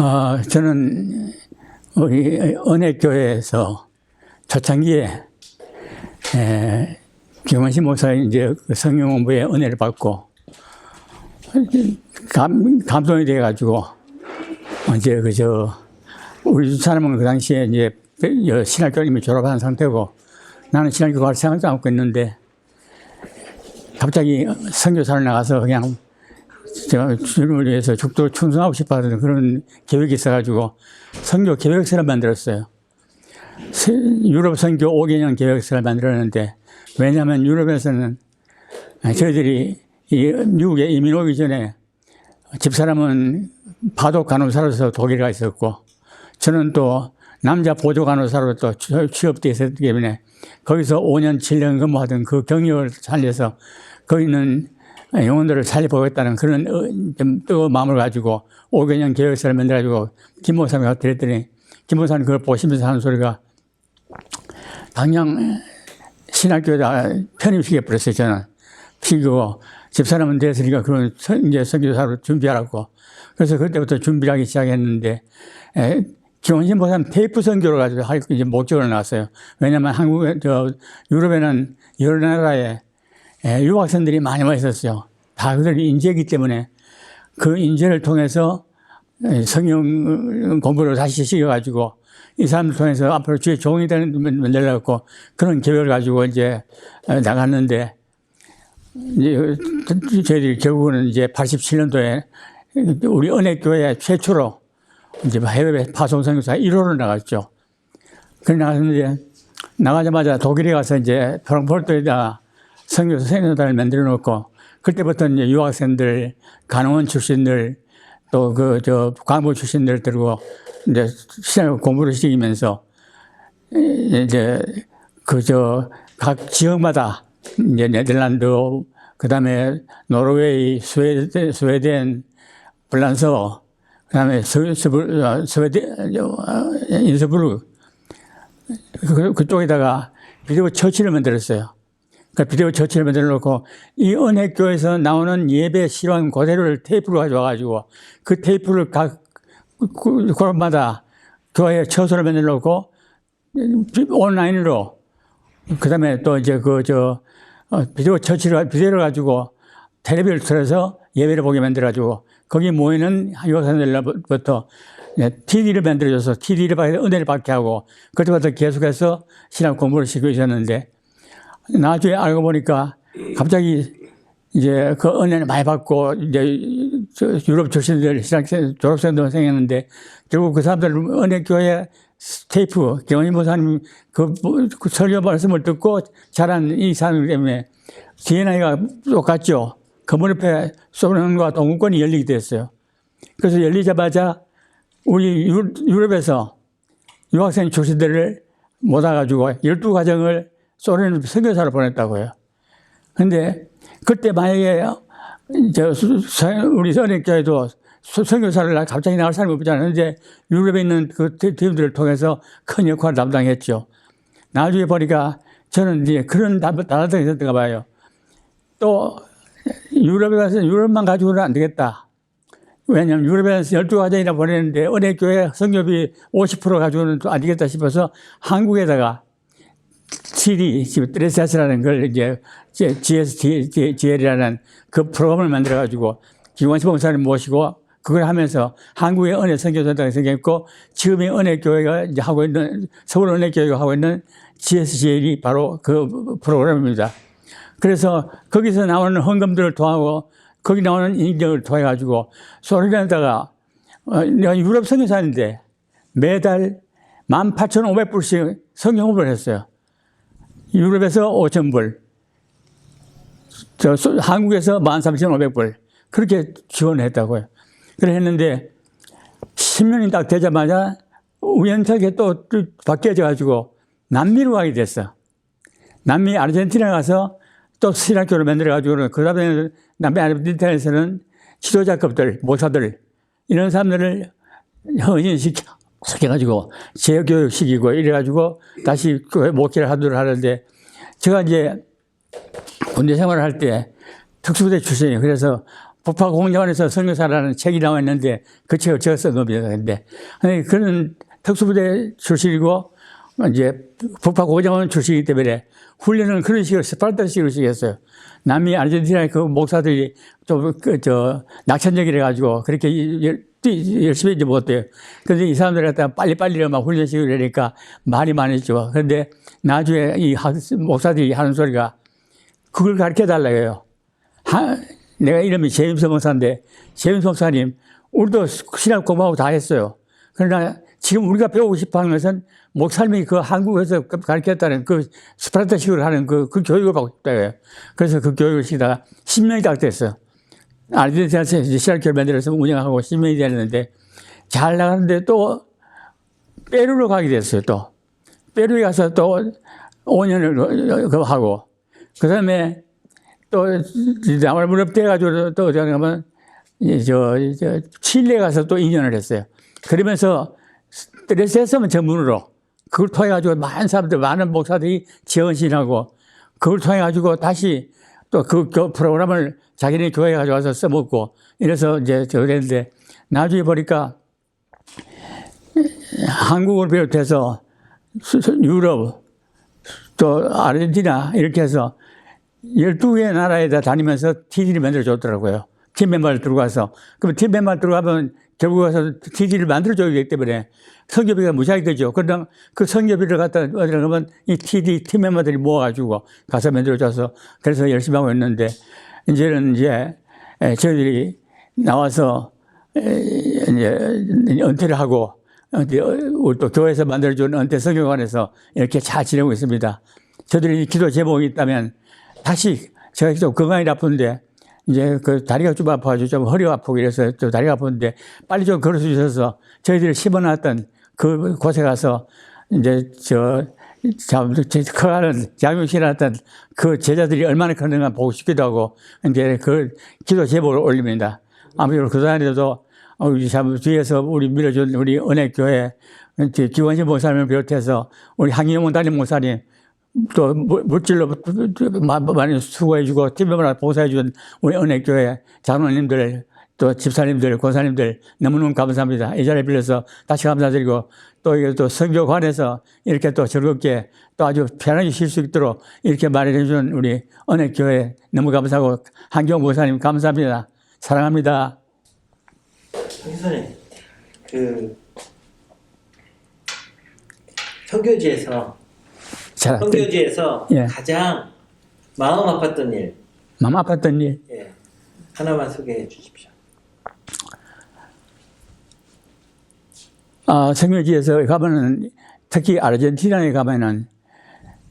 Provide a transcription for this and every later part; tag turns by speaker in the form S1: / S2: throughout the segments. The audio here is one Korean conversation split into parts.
S1: 어, 저는 우리 은혜교회에서 초창기에 에, 김원신 목사 이제 그 성경 공부에 은혜를 받고 감, 감동이 돼가지고 이제 그저 우리 두 사람은 그 당시에 이제 신학교 이미 졸업한 상태고 나는 신학교 갈 생각도 않고 있는데 갑자기 선교사를 나가서 그냥 제가 주님을 위해서 죽도록 충성하고 싶어 하는 그런 계획이 있어가지고 선교 계획서를 만들었어요. 세- 유럽 선교 5개년 계획서를 만들었는데 왜냐하면 유럽에서는 저희들이 이 미국에 이민 오기 전에 집사람은 파독 간호사로서 독일에 가 있었고 저는 또 남자 보조 간호사로 또 취- 취업돼 있었기 때문에 거기서 5년 7년 근무하던 그 경력을 살려서 거기 있는 영혼들을 살려보겠다는 그런 어, 좀 뜨거운 마음을 가지고 5개년 계획서를 만들어가지고 김 목사님한테 드렸더니 김 목사님 그걸 보시면서 하는 소리가 당장 신학교에다 편입시켜 버렸어요, 저는. 피고, 집사람은 됐으니까 그런 선- 이제 선교사로 준비하라고. 그래서 그때부터 준비를 하기 시작했는데, 에, 김원신 보사는 테이프 선교를 가지고 할 이제 목적으로 나왔어요. 왜냐면 한국에, 저, 유럽에는 여러 나라에 에, 유학생들이 많이 와 있었어요. 다 그들이 인재이기 때문에 그 인재를 통해서 에, 성경 공부를 다시 시켜가지고 이 사람들 통해서 앞으로 주의 종이 되는 만들려고 그런 계획을 가지고 이제 어, 나갔는데 이제 저희들이 결국은 이제 87년도에 우리 은혜교회 최초로 이제 해외 파송 선교사 1호로 나갔죠. 그래 나갔는데 나가자마자 독일에 가서 이제 프랑크푸르트에다 선교사 생명단을 만들어 놓고 그때부터 이제 유학생들, 간호원 출신들 또 그 저 광부 출신들 들고 이제 시장 공부를 시키면서 이제 그 저 각 지역마다 이제 네덜란드 그다음에 노르웨이, 스웨덴, 스웨덴, 불란서 그다음에 스, 스, 스웨덴, 인스부르크 그, 그쪽에다가 비디오 처치를 만들었어요. 그 비디오 처치를 만들어 놓고 이 은혜교에서 나오는 예배 실황 그대로를 테이프로 가져와가지고 그 테이프를 각 곳마다 교회 처소를 만들어 놓고 온라인으로 그 다음에 또 이제 그 저 비디오 처치를 비디오를 가지고 텔레비를 틀어서 예배를 보게 만들어가지고 거기 모이는 유학생들로부터 TD를 만들어줘서 TD를 받아 은혜를 받게 하고 그때부터 계속해서 신학 공부를 시키고 있었는데 나중에 알고 보니까 갑자기 이제 그 은혜를 많이 받고 이제 저 유럽 출신들 신학생 졸업생도 생겼는데 결국 그 사람들 은혜 교회 테이프 경원희 목사님 그, 그 설교 말씀을 듣고 자란 이 사람 때문에 DNA가 똑같죠. 건물 옆에 소련과 동구권이 열리게 됐어요. 그래서 열리자마자 우리 유- 유럽에서 유학생 출신들을 모아가지고 12가정을 소련 선교사로 보냈다고요. 근데 그때 만약에 서- 우리 선행교회도 선교사를 갑자기 나갈 사람이 없잖아요. 근데 유럽에 있는 그 팀- 팀들을 통해서 큰 역할을 담당했죠. 나중에 보니까 저는 이제 그런 나라들이 있었던가 봐요. 또 유럽에 가서 유럽만 가지고는 안 되겠다. 왜냐하면 유럽에서 12가정이나 보내는데 은혜교회 성교비 50% 가지고는 또 안 되겠다 싶어서 한국에다가 CD, 트레스라는 걸 이제 GSGL이라는 그 프로그램을 만들어가지고 김원시 목사님 모시고 그걸 하면서 한국의 은혜 선교사들이 생겼고 지금의 은혜 교회가 이제 하고 있는 서울 은혜 교회가 하고 있는 GSGL이 바로 그 프로그램입니다. 그래서 거기서 나오는 헌금들을 통하고 거기 나오는 인격을 통해 가지고 소리에다가 어, 유럽 선교사인데 매달 18,500불씩 성경업을 했어요. 유럽에서 5,000불, 저 소- 한국에서 13,500불 그렇게 지원했다고요. 그래 했는데 10년이 딱 되자마자 우연찮게 또, 또 바뀌어져 가지고 남미로 가게 됐어. 남미 아르헨티나 가서 또 신학교를 만들어 가지고 그 다음에 남미 아르헨티나에서는 지도자급들, 모사들 이런 사람들을 헌신시켜 시켜가지고 재교육시키고 이래가지고 다시 교회 목회를 하도록 하는데 제가 이제 군대 생활을 할 때 특수부대 출신이에요. 그래서 북파공장원에서 선교사라는 책이 나와 있는데 그 책을 제가 쓴 겁니다. 근데 그는 특수부대 출신이고 이제 북파공장원 출신이기 때문에 훈련은 그런 식으로 스파르타식으로 시켰어요. 남미 아르헨티나의 그 목사들이 좀그저 낙천적이래 가지고 그렇게 열심히 이제 못해요. 근데 이 사람들 갖다가 빨리빨리 막 훈련시키고 이러니까 말이 많았죠. 그런데 나중에 이 학- 목사들이 하는 소리가 그걸 가르쳐 달라고 해요. 하, 내가 이름이 제임스 목사인데, 제임스 목사님, 우리도 신학 공부하고 다 했어요. 그러나 지금 우리가 배우고 싶어 하는 것은 목사님이 그 한국에서 가르쳤다는 그 스파르타식으로 하는 그, 그 교육을 받고 싶다고 해요. 그래서 그 교육을 시키다가 10년이 딱 됐어요. 아르헨티나에서 이제 신학교를 만들어서 운영하고 10년이 됐는데 잘 나가는데 또 페루로 가게 됐어요, 또. 페루에 가서 또 5년을 그거 하고 그 다음에 또 나물 무렵돼가지고 또 어디 가면 저, 저 칠레 가서 또 2년을 했어요. 그러면서 스트레스했으면 전문으로 그걸 통해 가지고 많은 사람들 많은 목사들이 지원신하고 그걸 통해 가지고 다시 또 그 프로그램을 자기네 교회에 가져와서 써먹고 이래서 이제 저 그랬는데 나중에 보니까 한국을 비롯해서 유럽 또 아르헨티나 이렇게 해서 12개 나라에다 다니면서 TD를 만들어 줬더라고요. 팀 멤버를 들고 가서. 그럼 팀 멤버를 들고 가면 결국 가서 TD를 만들어 줘야 되기 때문에 성교비가 무지하게 되죠. 그러다 그 성교비를 갖다 어디 가면 이 TD 팀 멤버들이 모아가지고 가서 만들어 줘서 그래서 열심히 하고 있는데 이제는 이제 에, 저희들이 나와서 에, 이제 은퇴를 하고 또 교회에서 만들어준 은퇴 성교관에서 이렇게 잘 지내고 있습니다. 저들이 기도 제목이 있다면 다시 제가 좀 건강이 나쁜데 이제 그 다리가 좀 아파가지고 좀 허리가 아프고 이래서 좀 다리가 아픈데 빨리 좀 걸어 주셔서 저희들이 심어놨던 그 곳에 가서 이제 저, 참, 커가는 양육실 했던 그 제자들이 얼마나 크는가 보고 싶기도 하고 이제 그 기도 제목을 올립니다. 아무쪼록 그 자리에도 우리 참 뒤에서 우리 밀어준 우리 은혜교회 기원신 목사님을 비롯해서 우리 항의원 담임 목사님 또 물- 물질로 마- 많이 수고해주고 팀memb을 봉사해준 우리 은혜교회 장로님들 또 집사님들 권사님들 너무너무 감사합니다. 이 자리에 빌려서 다시 감사드리고 또 이게 또 성교관에서 이렇게 또 즐겁게 또 아주 편하게 쉴 수 있도록 이렇게 말해준 우리 은혜교회 너무 감사하고 한경 목사님 감사합니다. 사랑합니다.
S2: 선생님, 그 선교지에서
S1: 자,
S2: 선교지에서
S1: 예.
S2: 가장 마음 아팠던 일,
S1: 마음 아팠던 일.
S2: 예, 하나만 소개해 주십시오.
S1: 아, 성묘지에서 가면은 특히 아르헨티나에 가면은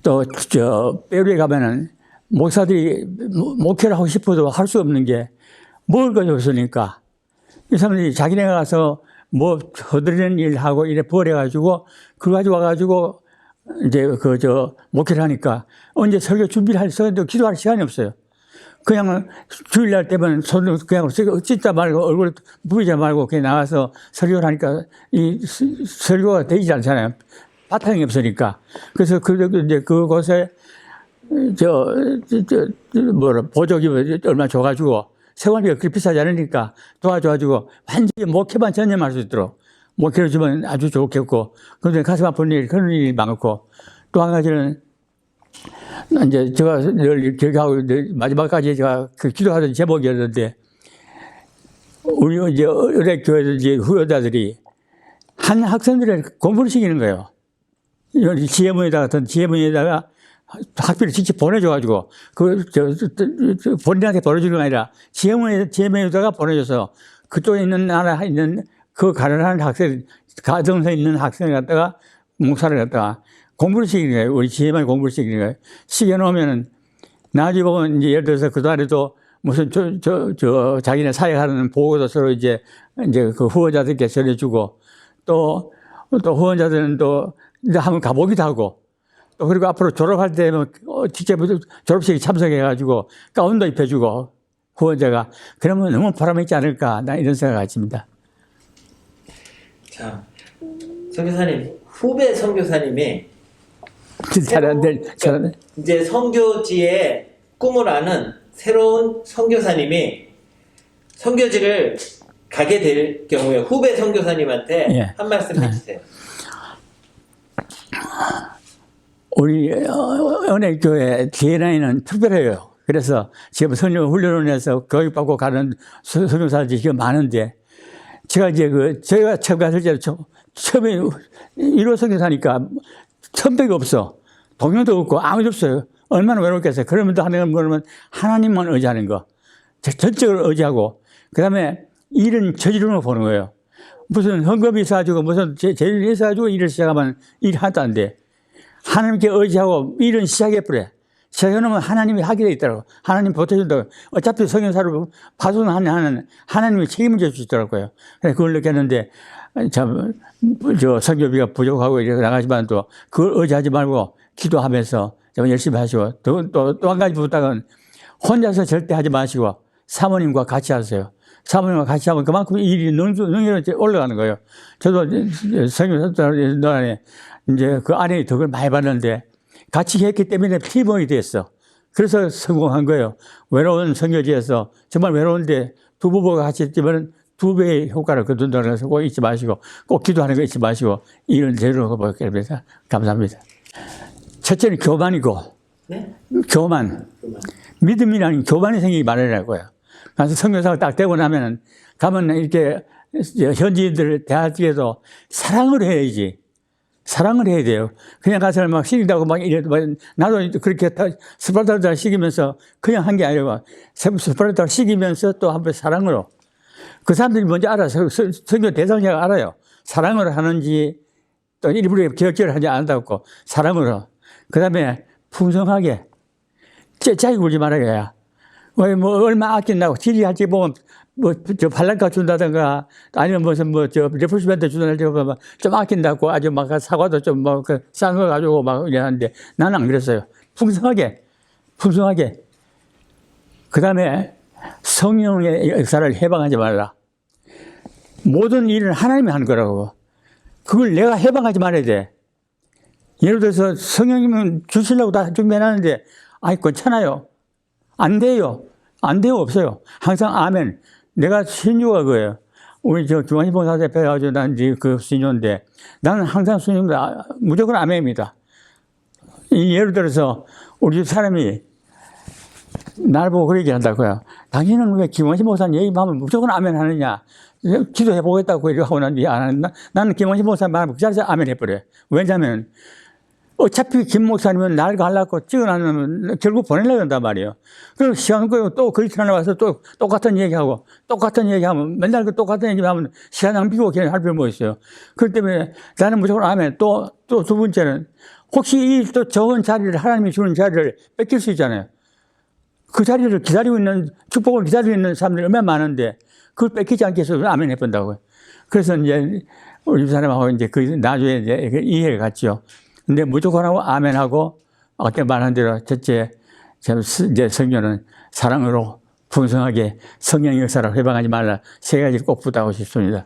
S1: 또 저 페루에 가면은 목사들이 모- 목회를 하고 싶어도 할 수 없는 게 먹을 것이 없으니까 이 사람들이 자기네가 가서 뭐 허드리는 일 하고 이래 버려가지고 그거 가지고 와가지고 이제 그 저 목회를 하니까 언제 설교 준비를 할 시간도 기도할 시간이 없어요. 그냥 주일날 때면 손을 그냥 찢자 말고 얼굴 부비자 말고 그냥 나가서 설교를 하니까 이 스- 설교가 되지 않잖아요. 바탕이 없으니까. 그래서 그, 이제 그곳에 저, 저, 저, 저 뭐라, 보조기 얼마 줘가지고 생활비가 그렇게 비싸지 않으니까 도와줘가지고 완전히 목회만 전념할 수 있도록 목회를 주면 아주 좋겠고 그런데 가슴 아픈 일, 그런 일이 많고 또 한 가지는 이제 제가 늘 기억하고 늘 마지막까지 제가 그 기도하던 제목이었는데 우리 이제 의뢰 교회 이제 후여자들이 한 학생들을 공부를 시키는 거예요. 여기 지혜문에다가 어떤 지혜문에다가 학비를 직접 보내줘가지고 그 저, 저, 저, 본인한테 보내주는 게 아니라 지혜문에 지혜문에다가 보내줘서 그쪽에 있는 나라 있는 그 가난한 학생 가정에 있는 학생을 갖다가 목사를 갖다가 공부를 시키는 거예요. 우리 지혜만 공부를 시키는 거예요. 시켜놓으면은 나중에 보면 이제 예를 들어서 그 달에도 무슨 저, 저, 저 자기네 사역하는 보고도 서로 이제 이제 그 후원자들께 전해주고 또, 또 후원자들은 또 이제 한번 가보기도 하고 또 그리고 앞으로 졸업할 때면 어, 직접 졸업식에 참석해가지고 가운도 입혀주고 후원자가 그러면 너무 보람있지 않을까 나 이런 생각을 가집니다.
S2: 자, 선교사님 후배 선교사님이
S1: 사람들 사람
S2: 이제 선교지에 꿈을 아는 새로운 선교사님이 선교지를 가게 될 경우에 후배 선교사님한테
S1: 예.
S2: 한 말씀 해주세요.
S1: 우리 어, 은혜교회 DNA는 특별해요. 그래서 지금 선교 훈련원에서 교육받고 가는 서- 선교사들이 지금 많은데 제가 이제 그 제가 처음 갔을 때 처- 처음에 1호 선 교사니까 선배가 없어. 동료도 없고 아무도 없어요. 얼마나 외롭겠어요. 그러면도 하는 거는 하나님만 의지하는 거. 저- 전적으로 의지하고 그 다음에 일은 저지르는 거 보는 거예요. 무슨 헌금이 있어가지고 무슨 제- 제일 있어가지고 일을 시작하면 일 하도 안 돼. 하나님께 의지하고 일은 시작해버려. 시작해놓으면 하나님이 돼 있더라고. 하나님 보태준다고. 어차피 성경사로 파손하는 하는 하나님이 책임을 질 수 있더라고요. 그걸 느꼈는데, 참, 저 성교비가 부족하고 이렇게 나가지만 또 그걸 의지하지 말고 기도하면서 좀 열심히 하시고 또, 또, 또 한 가지 부탁은 혼자서 절대 하지 마시고 사모님과 같이 하세요. 사모님과 같이 하면 그만큼 일이 능력이 올라가는 거예요. 저도 성교사들 안에 이제 그 안에 덕을 많이 받는데 같이 했기 때문에 팀워크가 됐어. 그래서 성공한 거예요. 외로운 성교지에서 정말 외로운데 두 부부가 같이 했지만 두 배의 효과를 거둔다는 것을 꼭 잊지 마시고 꼭 기도하는 거 잊지 마시고 이런 제로 보겠습니다. 감사합니다. 첫째는 교만이고
S2: 네?
S1: 교만.
S2: 그만.
S1: 믿음이라는 교만이 생기기 마련이라고요. 그래서 성교사가 딱 되고 나면은 가면 이렇게 현지인들 대하에도 사랑을 해야지. 사랑을 해야 돼요. 그냥 가서 막 시킨다고 막 이래도 막 나도 그렇게 다 스파르타를 시키면서 그냥 한 게 아니고 스파르타를 시키면서 또 한 번 사랑으로 그 사람들이 먼저 알아요. 서- 서- 성교 대상자가 알아요. 사랑으로 하는지 또 일부러 기억기를 하지 않는다고 사랑으로. 그 다음에 풍성하게 짜짜게 굴지 말아야. 왜, 뭐, 얼마 아낀다고, 질의할지 보면, 뭐, 저, 발랑가 준다든가, 아니면 무슨, 뭐, 저, 레프리시멘트 준다든지, 보면 좀 아낀다고 아주 막 사과도 좀 뭐, 그, 싼거 가지고 막 이러는데, 나는 안 그랬어요. 풍성하게, 풍성하게. 그 다음에 성령의 역사를 해방하지 말라. 모든 일은 하나님이 하는 거라고. 그걸 내가 해방하지 말아야 돼. 예를 들어서 성령님은 주시려고 다 준비해놨는데, 아이, 괜찮아요. 안 돼요. 안 돼요. 없어요. 항상 아멘. 내가 신유가 그거예요. 우리 저 김원희 봉사 대표 가지고 난 이제 그 신유인데 나는 항상 신유입니다. 아, 무조건 아멘입니다. 이 예를 들어서 우리 집 사람이 날 보고 그렇게 한다고요. 당신은 왜 김원희 목사님 얘기하면 무조건 아멘 하느냐. 기도해 보겠다고 이렇게 하고 난. 나는 김원희 목사님 말하면 그 자리에서 아멘 해버려요. 왜냐면 어차피 김 목사님은 날 가려고 찍어놨으면 결국 보내려고 한단 말이에요. 그럼 시간 끌고 또 그리스도 하나 와서 또 똑같은 얘기하고 똑같은 얘기하면 맨날 그 똑같은 얘기하면 시간 낭비고 그냥 할 필요 뭐 있어요. 그렇기 때문에 나는 무조건 아멘. 또, 또 두 번째는 혹시 이 또 적은 자리를 하나님이 주는 자리를 뺏길 수 있잖아요. 그 자리를 기다리고 있는, 축복을 기다리고 있는 사람들이 얼마나 많은데 그걸 뺏기지 않게 해서 아멘 해본다고요. 그래서 이제 우리 집 사람하고 이제 그 나중에 이제 그 이해를 갔죠. 근데 무조건 하고 아멘 하고 아까 말한 대로 첫째 이제 성경은 사랑으로 풍성하게 성령 역사를 회방하지 말라 세 가지를 꼭 부탁하고 싶습니다.